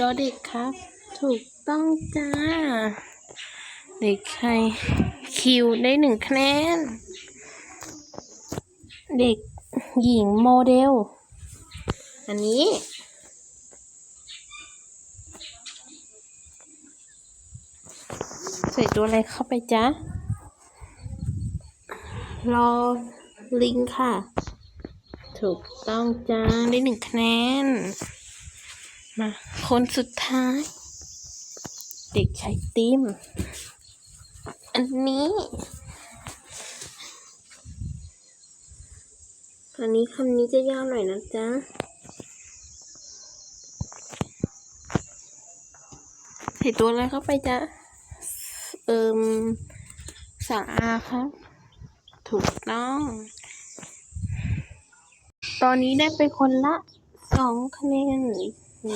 ดอเด็กครับ ถูกต้องจ้า เด็กชายคิวได้หนึ่งคะแนน เด็กหญิงโมเดล อันนี้ ใส่ตัวอะไรเข้าไปจ๊ะ รอลิงค่ะ ถูกต้องจ้าได้หนึ่งคะแนน มา คนสุดท้าย เด็กชายติม อันนี้อันนี้คำนี้จะยาวหน่อยนะจ๊ะใส่ตัวอะไรเข้าไปจ๊ะ เอิมสาอาครับ ถูกต้อง ตอนนี้ได้ไปคนละสองคะแนน